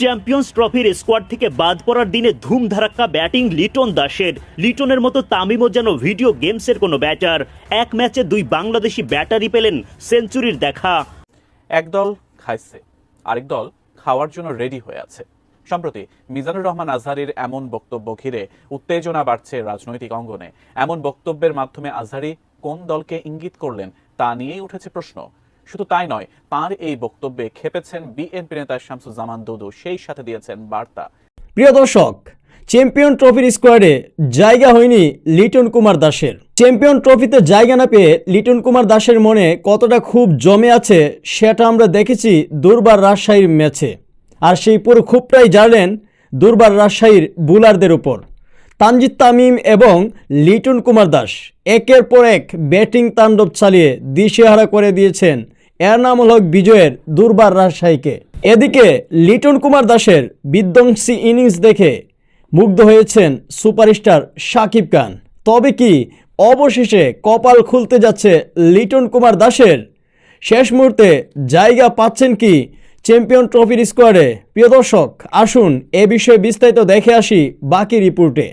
Champions ট্রফির squad থেকে বাদ পড়ার দিনে ধুমধারাক্কা ব্যাটিং লিটন দাসের। লিটনের মতো তামিমও যেন ভিডিও গেমসের কোনো ব্যাটার। এক ম্যাচে দুই বাংলাদেশি ব্যাটারি পেলেন সেঞ্চুরির দেখা। একদল খাইছে, আরেক দল খাওয়ার জন্য রেডি হয়ে আছে। সম্প্রতি মিজানুর রহমান আজহারির এমন বক্তব্য ঘিরে উত্তেজনা বাড়ছে রাজনৈতিক অঙ্গনে। এমন বক্তব্যের মাধ্যমে আজহারি কোন দলকে ইঙ্গিত করলেন তা নিয়েই উঠেছে প্রশ্ন। শুধু তাই নয়, তার এই বক্তব্যে খেপেছেন বিএনপি নেতা শামসুজ্জামান দুদু, সেই সাথে দিয়েছেন বার্তা। প্রিয় দর্শক, চ্যাম্পিয়ন ট্রফির স্কোয়াডে জায়গা হয়নি লিটন কুমার দাসের। চ্যাম্পিয়ন ট্রফিতে জায়গা না পেয়ে লিটন কুমার দাসের মনে কতটা খুব জমে আছে সেটা আমরা দেখেছি দুর্বার রাজশাহীর ম্যাচে। আর সেই পুরো ক্ষোভটাই জানলেন দুর্বার রাজশাহীর বুলারদের উপর। তানজিদ তামিম এবং লিটন কুমার দাস একের পর এক ব্যাটিং তাণ্ডব চালিয়ে দিশেহারা করে দিয়েছেন এনামুল হক বিজয়ের দুর্বার রাজশাহীকে। এদিকে লিটন কুমার দাসের বিধ্বংসী ইনিংস দেখে মুগ্ধ হয়েছেন সুপারস্টার শাকিব খান। তবে কি অবশেষে কপাল খুলতে যাচ্ছে লিটন কুমার দাসের? শেষ মুহূর্তে জায়গা পাচ্ছেন কি চ্যাম্পিয়ন ট্রফির স্কোয়াডে? প্রিয় দর্শক, আসুন এ বিষয়ে বিস্তারিত দেখে আসি বাকি রিপোর্টে।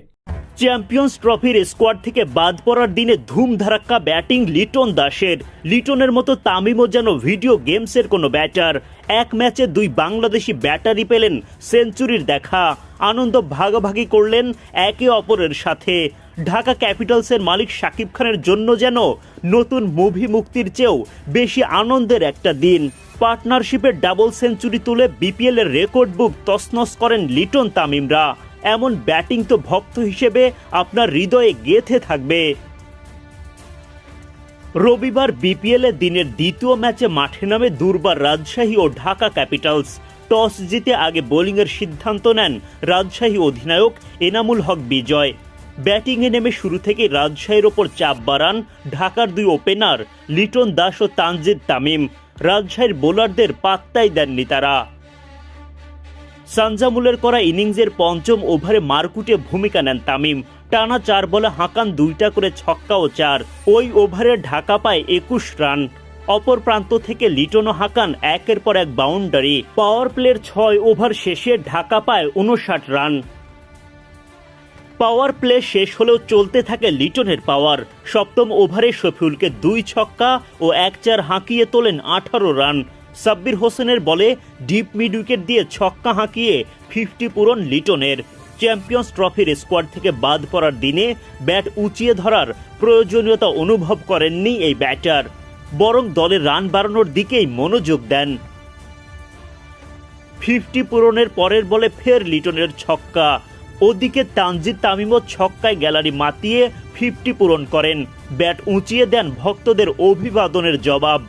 চ্যাম্পিয়ন্স ট্রফির স্কোয়াড থেকে বাদ পড়ার দিনে ধুমধারাক্কা ব্যাটিং লিটন দাসের। লিটনের মতো তামিমও যেন ভিডিও গেমসের কোনো ব্যাটার। এক ম্যাচে দুই বাংলাদেশি ব্যাটারি পেলেন সেঞ্চুরির দেখা। আনন্দ ভাগাভাগি করলেন একে অপরের সাথে। ঢাকা ক্যাপিটালসের মালিক শাকিব খানের জন্য যেন নতুন মুভি মুক্তির চেয়েও বেশি আনন্দের একটা দিন। পার্টনারশিপের ডাবল সেঞ্চুরি তুলে বিপিএলের রেকর্ড বুক তছনছ করেন লিটন তামিমরা। এমন ব্যাটিং তো ভক্ত হিসেবে আপনার হৃদয়ে গেথে থাকবে। রবিবার বিপিএল দিনের দ্বিতীয় ম্যাচে মাঠে নামে দুর্বার রাজশাহী ও ঢাকা ক্যাপিটালস। টস জিতে আগে বোলিংয়ের সিদ্ধান্ত নেন রাজশাহী অধিনায়ক এনামুল হক বিজয়। ব্যাটিংয়ে নেমে শুরু থেকে রাজশাহীর ওপর চাপ বাড়ান ঢাকার দুই ওপেনার লিটন দাস ও তানজিদ তামিম। রাজশাহীর বোলারদের পাত্তাই দেননি তারা। সানজামুলের করা ইনিংসের পঞ্চম ওভারে মারকুটে ভূমিকা নেন তামিম। টানা চার বলে হাঁকান দুইটা করে ছক্কা ও চার। ওই ওভারে ঢাকা পায় একুশ রান। অপর প্রান্ত থেকে লিটনও হাঁকান একের পর এক বাউন্ডারি। পাওয়ার প্লের ছয় ওভার শেষে ঢাকা পায় উনষাট রান। পাওয়ার প্লে শেষ হলেও চলতে থাকে লিটনের পাওয়ার। সপ্তম ওভারে শফিউলকে দুই ছক্কা ও এক চার হাঁকিয়ে তোলেন আঠারো রান। সাব্বির হোসেনের বলে ডিপ মিড উইকেট দিয়ে ছক্কা হাঁকিয়ে ফিফটি পূরণ লিটনের। চ্যাম্পিয়ন্স ট্রফির স্কোয়াড থেকে বাদ পড়ার দিনে ব্যাট উঁচিয়ে ধরার প্রয়োজনীয়তা অনুভব করেননি এই ব্যাটার, বরং দলের রান বাড়ানোর দিকেই মনোযোগ দেন। ফিফটি পূরণের পরের বলে ফের লিটনের ছক্কা, ওদিকে তানজিদ তামিমও ছক্কায় গ্যালারি মাতিয়ে ফিফটি পূরণ করেন। ব্যাট উঁচিয়ে দেন ভক্তদের অভিবাদনের জবাব।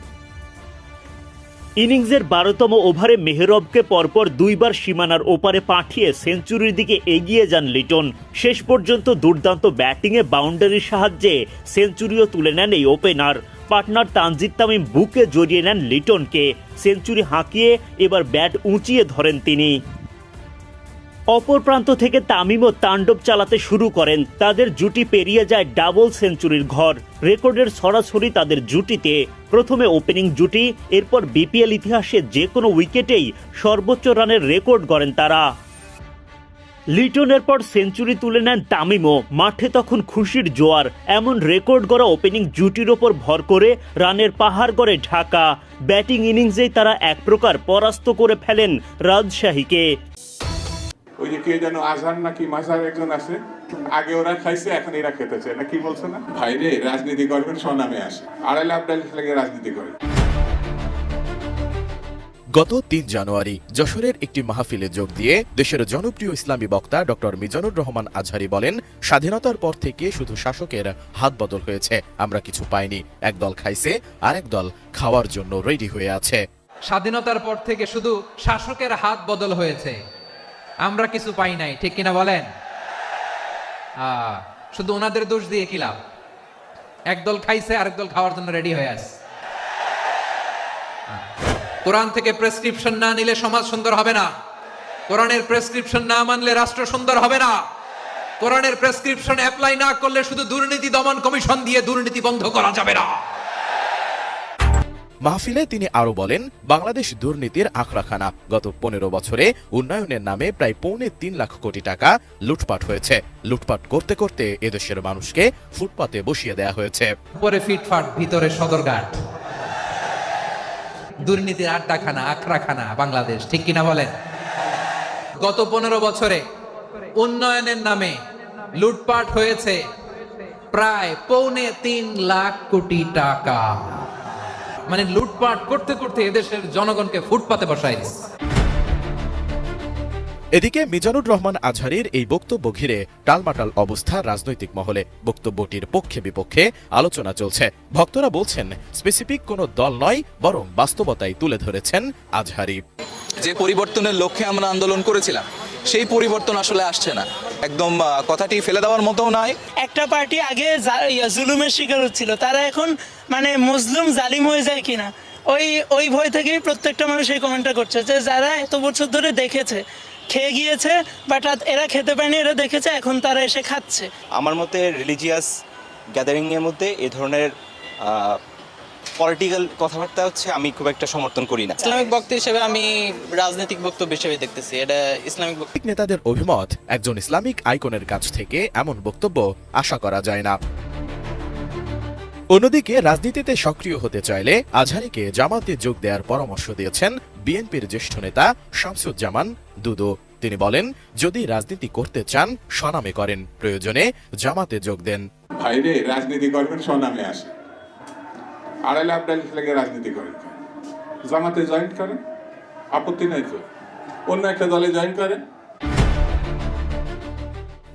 ইনিংসের বারোতম ওভারে মেহরবকে পরপর দুইবার সীমানার ওপারে পাঠিয়ে সেঞ্চুরির দিকে এগিয়ে যান লিটন। শেষ পর্যন্ত দুর্দান্ত ব্যাটিংয়ে বাউন্ডারির সাহায্যে সেঞ্চুরিও তুলে নেন এই ওপেনার। পার্টনার তানজিদ তামিম বুকে জড়িয়ে নেন লিটনকে। সেঞ্চুরি হাঁকিয়ে এবার ব্যাট উঁচিয়ে ধরেন তিনি। অপর প্রান্ত থেকে তামিমও তাণ্ডব চালাতে শুরু করেন। তাদের জুটি পেরিয়ে যায় ডাবল সেঞ্চুরির ঘর। রেকর্ডের সরাসরি তাদের জুটিতে। প্রথমে ওপেনিং জুটি, এরপর বিপিএল ইতিহাসে যে কোনো উইকেটেই সর্বোচ্চ রানের রেকর্ড গড়েন তারা। লিটনের পর সেঞ্চুরি তুলে নেন তামিমও মাঠে তখন খুশির জোয়ার। এমন রেকর্ড গড়া ওপেনিং জুটির ওপর ভর করে রানের পাহাড় গড়ে ঢাকা। ব্যাটিং ইনিংসেই তারা এক প্রকার পরাস্ত করে ফেলেন রাজশাহীকে। ওই যে কে যেন আজহার নাকি মাঝার একজন আছে আগে ওরা খাইছে এখন এরা খেতেছে না কি বলছে না? ভাইরে রাজনীতি করবেন স্বনামে আসে। আড়াই লাখ টাকা লাগে রাজনীতি করে। গত তিন জানুয়ারি যশোরের একটি মাহফিলে যোগ দিয়ে দেশের জনপ্রিয় ইসলামী বক্তা ডক্টর মিজানুর রহমান আজহারি বলেন স্বাধীনতার পর থেকে শুধু শাসকের হাত বদল হয়েছে আমরা কিছু পাইনি। একদল খাইছে আর একদল খাওয়ার জন্য রেডি হয়ে আছে। স্বাধীনতার পর থেকে শুধু শাসকের হাত বদল হয়েছে। আমরা কিছু পাই নাই, ঠিক কিনা বলেন? শুধু ওনাদের দোষ দিয়ে কি লাভ? একদল খাইছে, আরেক দল খাওয়ার জন্য রেডি হয়ে আছে। কোরআন থেকে প্রেসক্রিপশন না নিলে সমাজ সুন্দর হবে না। কোরআনের প্রেসক্রিপশন না মানলে রাষ্ট্র সুন্দর হবে না। কোরআনের প্রেসক্রিপশন অ্যাপ্লাই না করলে শুধু দুর্নীতি দমন কমিশন দিয়ে দুর্নীতি বন্ধ করা যাবে না। মাহফিলে তিনি আরও বলেন, বাংলাদেশ দুর্নীতির আখড়াখানা। গত পনেরো বছরে উন্নয়নের নামে প্রায় পৌনে তিন লাখ কোটি টাকা লুটপাট হয়েছে। লুটপাট করতে করতে এদেশের মানুষকে ফুটপাতে বসিয়ে দেয়া হয়েছে। উপরে ফিটফাট, ভিতরে সদরঘাট। দুর্নীতির আড্ডাখানা, আখড়াখানা বাংলাদেশ, ঠিক কিনা বলেন? গত পনেরো বছরে উন্নয়নের নামে লুটপাট হয়েছে প্রায় পৌনে তিন লাখ কোটি টাকা। মানে লুটপাট করতে করতে এদেশের জনগণকে ফুটপাতে বসাই দিচ্ছে এদিকে মিজানুর রহমান আজহারির এই বক্তব্য ঘিরে টালমাটাল অবস্থা রাজনৈতিক মহলে। বক্তব্যটির পক্ষে বিপক্ষে আলোচনা চলছে। ভক্তরা বলছেন স্পেসিফিক কোনো দল নয় বরং বাস্তবতাই তুলে ধরেছেন আজহারি। যে পরিবর্তনের লক্ষ্যে আমরা আন্দোলন করেছিলাম সেই পরিবর্তন আসলে আসছে না। একদম কথাটি ফেলে দেওয়ার মতো নয় একটা পার্টি আগে জুলুমের শিকার হচ্ছিল। তারা এখন মানে মুসলিম জালিম হয়ে যায় কিনা ওই ওই ভয় থেকেই প্রত্যেকটা মানুষ এই কমেন্টটা করছে যে যারা এত বছর ধরে দেখেছে খেয়ে গিয়েছে বাট এরা খেতে পায়নি এরা দেখেছে এখন তারা এসে খাচ্ছে। আমার মতে রিলিজিয়াস গ্যাদারিংয়ের মধ্যে এ ধরনের পলিটিক্যাল কথাবার্তা হচ্ছে আমি খুব একটা সমর্থন করি না। ইসলামিক বক্তব্য হিসেবে আমি রাজনৈতিক বক্তব্য হিসেবে দেখতেছি। এটা ইসলামিক বক্তব্য নেতাদের অভিমত একজন ইসলামিক আইকনের কাছ থেকে এমন বক্তব্য আশা করা যায় না। অন্যদিকে রাজনীতিতে সক্রিয় হতে চাইলে আজহারিকে জামাতে যোগ দেওয়ার পরামর্শ দিয়েছেন বিএনপির জ্যেষ্ঠ নেতা শামসুজ্জামান দুদু। তিনি বলেন যদি রাজনীতি করতে চান স্বনামে করেন। প্রয়োজনে জামাতে যোগ দেন। ভাইরে রাজনীতি করবেন স্বনামে আসে লাখ ডাল লেগে রাজনীতি করেন। জামাতে জয়েন্ট করেন, আপত্তি নাই তো। অন্য একটা দলে জয়েন করেন।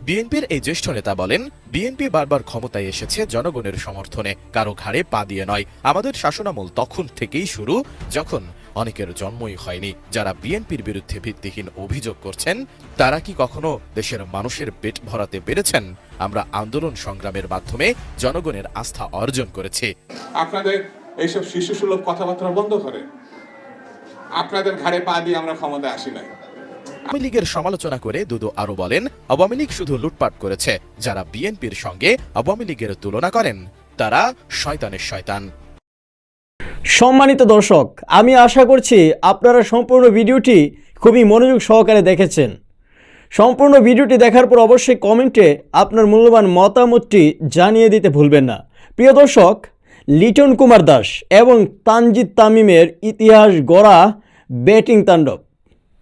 বিএনপির এই জ্যেষ্ঠ নেতা বলেন, বিএনপি বারবার ক্ষমতায় এসেছে জনগণের সমর্থনে, কারও ঘাড়ে পা দিয়ে নয়। আমাদের শাসনামল তখন থেকেই শুরু, যখন অনেকের জন্মই হয়নি। যারা বিএনপির বিরুদ্ধে ভিত্তিহীন অভিযোগ করছেন তারা কি কখনো দেশের মানুষের পেট ভরাতে পেরেছেন? আমরা আন্দোলন সংগ্রামের মাধ্যমে জনগণের আস্থা অর্জন করেছি। আপনাদের এইসব শিশু সুলভ কথাবার্তা বন্ধ করে। আপনাদের ঘাড়ে পা দিয়ে আমরা ক্ষমতায় আসি নাই। আওয়ামী লীগের সমালোচনা করে দুদু আরও বলেন আওয়ামী লীগ শুধু লুটপাট করেছে। যারা বিএনপির সঙ্গে আওয়ামী লীগের তুলনা করেন তারা শয়তানের শয়তান। সম্মানিত দর্শক, আমি আশা করছি আপনারা সম্পূর্ণ ভিডিওটি খুবই মনোযোগ সহকারে দেখেছেন। সম্পূর্ণ ভিডিওটি দেখার পর অবশ্যই কমেন্টে আপনার মূল্যবান মতামতটি জানিয়ে দিতে ভুলবেন না। প্রিয় দর্শক, লিটন কুমার দাস এবং তানজিদ তামিমের ইতিহাস গড়া ব্যাটিং তাণ্ডব,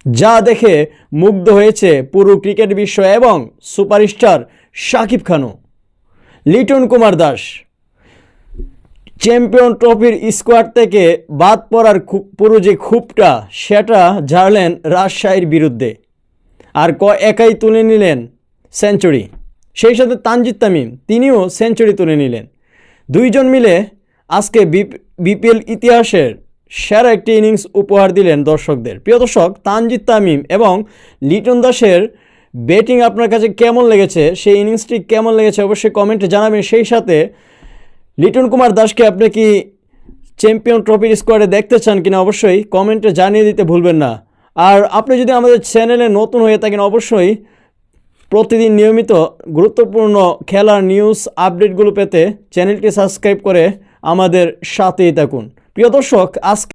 যা দেখে মুগ্ধ হয়েছে পুরো ক্রিকেট বিশ্ব এবং সুপারস্টার শাকিব খানও। লিটন কুমার দাস চ্যাম্পিয়ন ট্রফির স্কোয়াড থেকে বাদ পড়ার পুরো যে ক্ষোভটা সেটা ঝাড়লেন রাজশাহীর বিরুদ্ধে। আর ক একাই তুলে নিলেন সেঞ্চুরি। সেই সাথে তানজিদ তামিম, তিনিও সেঞ্চুরি তুলে নিলেন। দুইজন মিলে আজকে বিপিএল ইতিহাসের সেরা একটি ইনিংস উপহার দিলেন দর্শকদের। প্রিয় দর্শক, তানজিদ তামিম এবং লিটন দাসের ব্যাটিং আপনার কাছে কেমন লেগেছে, সেই ইনিংসটি কেমন লেগেছে অবশ্যই কমেন্টে জানাবেন। সেই সাথে লিটন কুমার দাসকে আপনি কি চ্যাম্পিয়ন ট্রফির স্কোয়াডে দেখতে চান কিনা অবশ্যই কমেন্টে জানিয়ে দিতে ভুলবেন না। আর আপনি যদি আমাদের চ্যানেলে নতুন হয়ে থাকেন, অবশ্যই প্রতিদিন নিয়মিত গুরুত্বপূর্ণ খেলার নিউজ আপডেটগুলো পেতে চ্যানেলটি সাবস্ক্রাইব করে আমাদের সাথেই থাকুন। প্রিয় দর্শক, আজকে